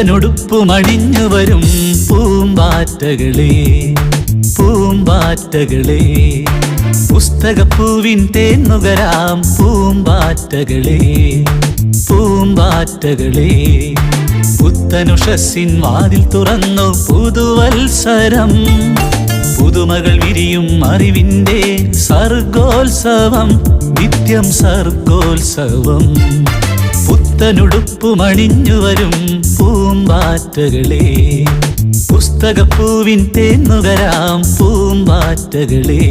പുത്തനുടുപ്പുമണിഞ്ഞു വരും പൂമ്പാറ്റകളെ പൂമ്പാറ്റകളെ. പുസ്തകപ്പൂവിൻ തേന്നുകരാം പൂമ്പാറ്റകളെ പൂമ്പാറ്റകളെ. പുത്തനുഷസ്സിൻ വാതിൽ തുറന്നു പുതുവത്സരം. പുതുമകൾ വിരിയും അറിവിന്റെ സർഗോത്സവം നിത്യം സർഗോത്സവം. പുത്തനുടുപ്പുമണിഞ്ഞു വരും പൂമ്പാറ്റകളെ. പുസ്തകപ്പൂവിൻ തേന്നുകരാം പൂമ്പാറ്റകളെ.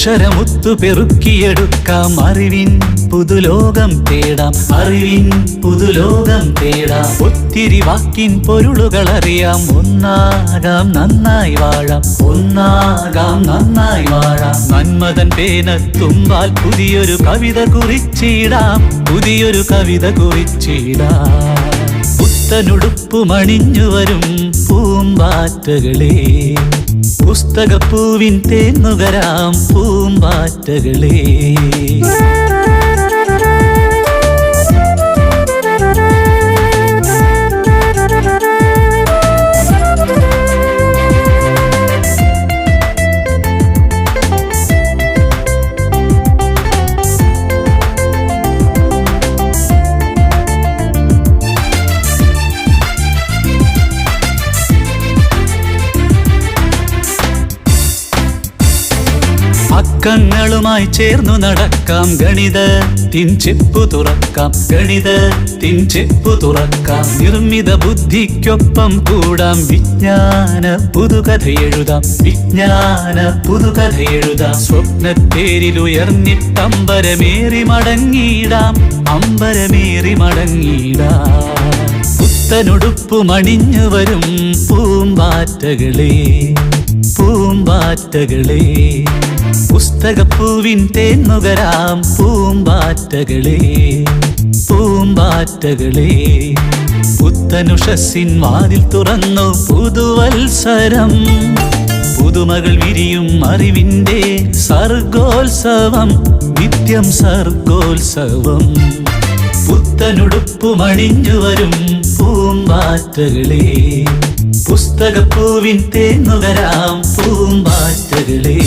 അക്ഷരമുത്തു പെറുക്കിയെടുക്കാം. അറിവിൻ പുതുലോകം തേടാം. അറിവിൻ പുതുലോകം തേടാം. ഒത്തിരി വാക്കിൻ പൊരുളുകൾ അറിയാം ഒന്നാകാം നന്നായി വാഴാം. ഒന്നാകാം നന്നായി വാഴാം. നന്മതൻ പേനത്തുമ്പാൽ പുതിയൊരു കവിത കുറിച്ചിടാം. പുതിയൊരു കവിത കുറിച്ചിടാം. പുത്തനുടുപ്പുമണിഞ്ഞു വരും പൂമ്പാറ്റകളെ. പുസ്തകപ്പൂവിൻ തേന്നുകരാം പൂമ്പാറ്റകളെ. അക്കങ്ങളുമായി ചേർന്നു നടക്കാം ഗണിത. തിഞ്ചിപ്പു തുറക്കാം ഗണിത. തിഞ്ചിപ്പു തുറക്കാം നിർമ്മിത ബുദ്ധിക്കൊപ്പം കൂടാം വിജ്ഞാന പുതുകഥ എഴുതാം. വിജ്ഞാന പുതുകഥ എഴുതാം. സ്വപ്നത്തേരിലുയർന്നിട്ടമ്പരമേറി മടങ്ങിയിടാം. അമ്പരമേറി മടങ്ങിയിടാം. പുത്തനുടുപ്പുമണിഞ്ഞു വരും പൂമ്പാറ്റകളെ. പൂമ്പാറ്റകളെ. പുസ്തകപ്പൂവിൻ തേന്നുകരാം പൂമ്പാറ്റകളെ പൂമ്പാറ്റകളെ. പുത്തനുഷസ്സിൻ വാതിൽ തുറന്നു പുതുവത്സരം. പുതുമകൾ വിരിയും അറിവിന്റെ സർഗോത്സവം നിത്യം സർഗോത്സവം. പുത്തനുടുപ്പുമണിഞ്ഞു വരും പൂമ്പാറ്റകളെ. പുസ്തകപ്പൂവിൻ തേന്നുകരാം പൂമ്പാറ്റകളെ.